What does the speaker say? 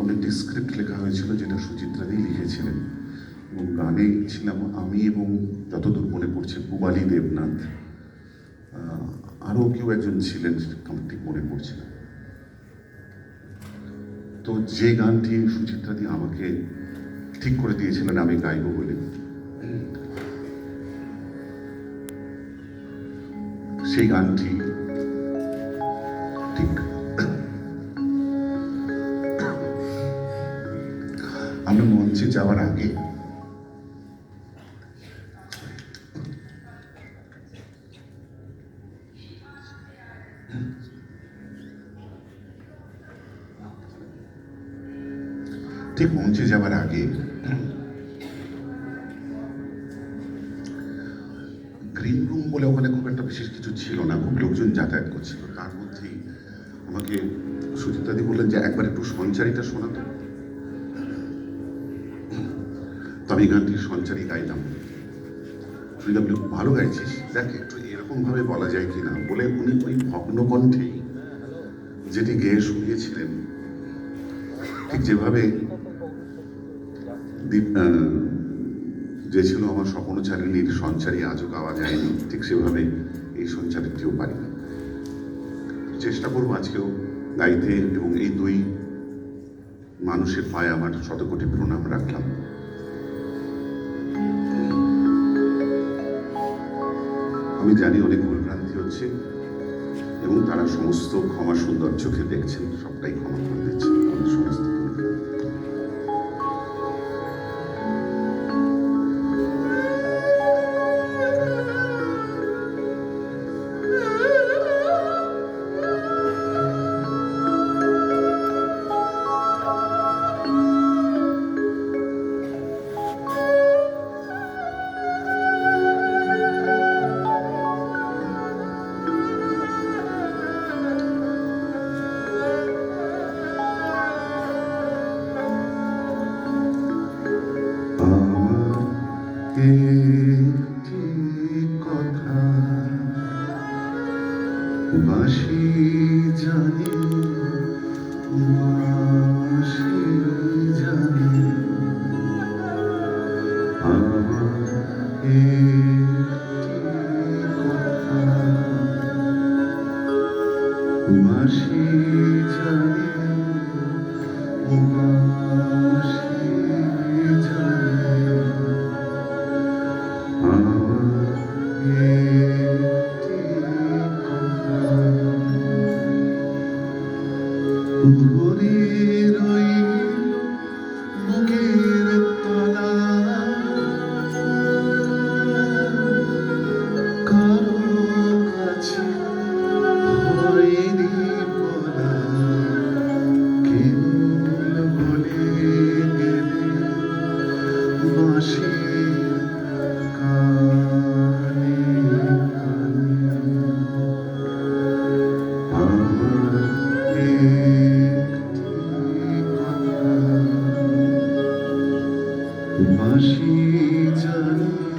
কোনো একটি স্ক্রিপ্ট লেখা হয়েছিল যেটা সুচিত্রাদি লিখেছিলেন। এবং গানে ছিলাম আমি এবং যতদূর মনে পড়ছে পুবালি দেবনাথ। আরও কেউ একজন ছিলেন আমার ঠিক মনে পড়ছে না। তো যে গানটি সুচিত্রাদি আমাকে ঠিক করে দিয়েছিলেন, আমি গাইব বলে। সেই গানটি ঠিক যাওয়ার আগে ঠিক পৌঁছে যাওয়ার আগে গ্রিন রুম বলে ওখানে খুব একটা বিশেষ কিছু ছিল না, খুব লোকজন যাতায়াত করছিল। তার মধ্যেই আমাকে সুচিত্রাদি বললেন যে একবার একটু সঞ্চারিটা শোনাতো তো আমি গানটি সঞ্চারী গাইলাম সুচিতা বলে "খুব ভালো গাইছিস। দেখ, একটু এরকম ভাবে বলা যায় কিনা? বলে উনি ওই ভগ্ন কণ্ঠেই যেটি গেয়ে শুনিয়েছিলেন, ঠিক যেভাবে যে ছিল আমার স্বপ্নচারিণীর সঞ্চারী, আজও গাওয়া যায়নি, ঠিক সেভাবে এই সঞ্চারিটিও পারি চেষ্টা করব আজকেও গাইতে এবং এই দুই মানুষের পায়ে আমার শতকোটি প্রণাম রাখলাম। আমি জানি অনেক ভুলভ্রান্তি হচ্ছে এবং তারা সমস্ত ক্ষমা সুন্দর চোখে দেখছেন সবটাই ক্ষমা। একটি কথা বাসি জানি বাসি জানি আমার একটি কথা বাসি করি বাঁশি জানি